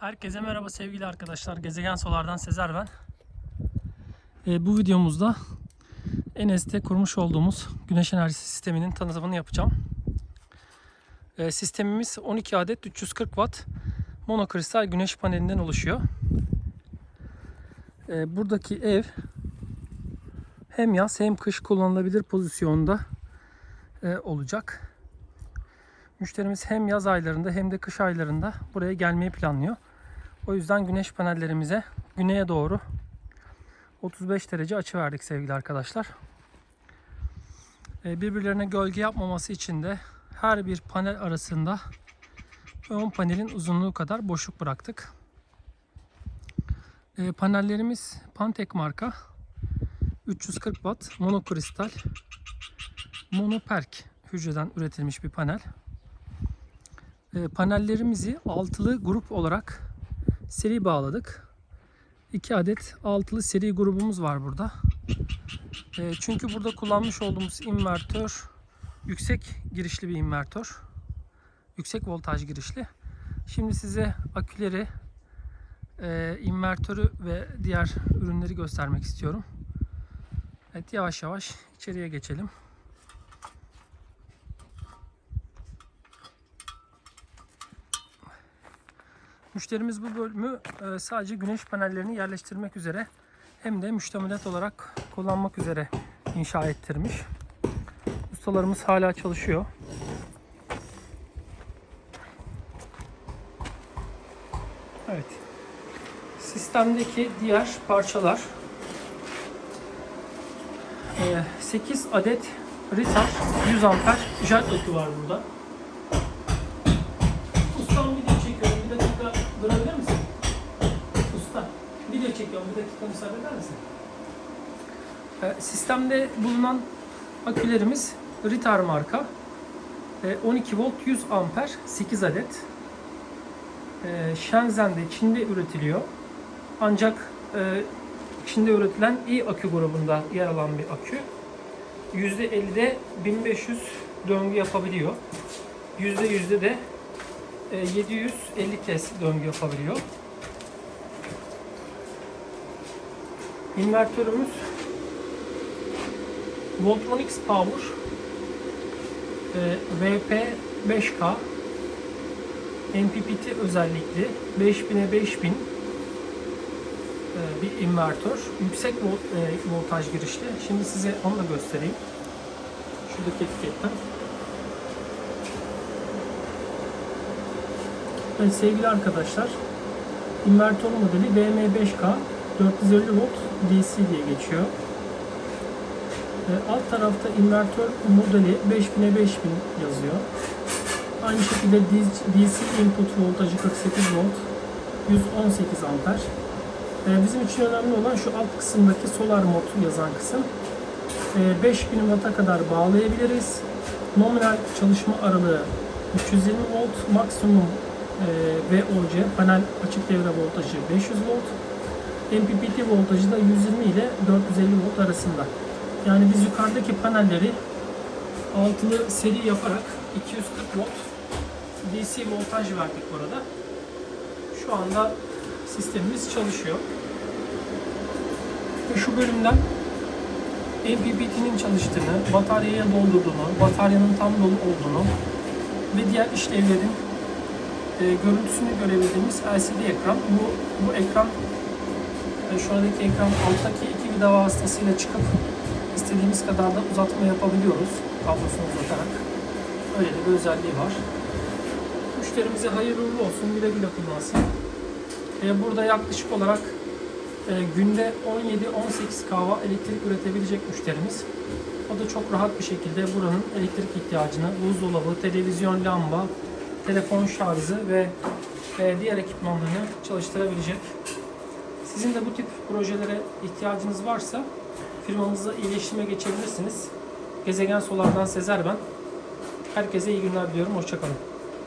Herkese merhaba sevgili arkadaşlar. Gezegen Solar'dan Sezer ben. Ee, bu videomuzda Enes'te kurmuş olduğumuz güneş enerjisi sisteminin tanıtımını yapacağım. Ee, sistemimiz 12 adet 340 watt monokristal güneş panelinden oluşuyor. Ee, buradaki ev hem yaz hem kış kullanılabilir pozisyonda e, olacak. Müşterimiz hem yaz aylarında hem de kış aylarında buraya gelmeyi planlıyor. O yüzden güneş panellerimize güneye doğru 35 derece açı verdik sevgili arkadaşlar. Ee, Birbirlerine gölge yapmaması için de her bir panel arasında ön panelin uzunluğu kadar boşluk bıraktık. Ee, Panellerimiz Pantek marka 340 watt monokristal monoperk hücreden üretilmiş bir panel. E, panellerimizi altılı grup olarak seri bağladık. 2 adet altılı seri grubumuz var burada. E, çünkü burada kullanmış olduğumuz invertör yüksek girişli bir invertör. Yüksek voltaj girişli. Şimdi size aküleri, e, invertörü ve diğer ürünleri göstermek istiyorum. Evet yavaş yavaş içeriye geçelim. Müşterimiz bu bölümü e, sadece güneş panellerini yerleştirmek üzere hem de müştemilat olarak kullanmak üzere inşa ettirmiş. Ustalarımız hala çalışıyor. Evet. Sistemdeki diğer parçalar 8 adet Ritar 100 amper jet akü var burada. Çekiyorum. Bir dakika müsaade eder misin? Ee, sistemde bulunan akülerimiz Ritar marka. Ee, 12 volt 100 amper 8 adet. Ee, Shenzhen'de Çin'de üretiliyor. Ancak e, Çin'de üretilen i akü grubunda yer alan bir akü. %50'de 1500 döngü yapabiliyor. %100'de de e, 750 kez döngü yapabiliyor. İnvertörümüz Voltronics Power e, VP5K MPPT özellikli 5000'e 5000 e, bir invertör. Yüksek volt, e, voltaj girişli. Şimdi size onu da göstereyim. Şuradaki etiketten. Evet sevgili arkadaşlar, invertör modeli VM5K 450 volt DC diye geçiyor. E, alt tarafta invertör modeli 5000'e 5000 yazıyor. Aynı şekilde DC input voltajı 48 volt 118 amper. E, bizim için önemli olan şu alt kısımdaki solar mod yazan kısım. E, 5000 watt'a kadar bağlayabiliriz. Nominal çalışma aralığı 320 volt, maksimum e, VOC panel açık devre voltajı 500 volt. MPPT voltajı da 120 ile 450 volt arasında. Yani biz yukarıdaki panelleri altılı seri yaparak 240 volt DC voltaj verdik burada. Şu anda sistemimiz çalışıyor. Ve şu bölümden MPPT'nin çalıştığını, bataryaya doldurduğunu, bataryanın tam dolu olduğunu ve diğer işlevlerin e, görüntüsünü görebildiğimiz LCD ekran. Bu, bu ekran şu andaki ekran alttaki iki vida vasıtasıyla çıkıp istediğimiz kadar da uzatma yapabiliyoruz kablosunu uzatarak. Öyle de bir özelliği var. Müşterimize hayırlı uğurlu olsun, güle güle kullansın. E, burada yaklaşık olarak e, günde 17-18 kahva elektrik üretebilecek müşterimiz. O da çok rahat bir şekilde buranın elektrik ihtiyacını, buzdolabı, televizyon, lamba, telefon şarjı ve e, diğer ekipmanlarını çalıştırabilecek. Sizin de bu tip projelere ihtiyacınız varsa firmamızla iletişime geçebilirsiniz. Gezegen Solar'dan Sezer ben. Herkese iyi günler diliyorum. Hoşçakalın.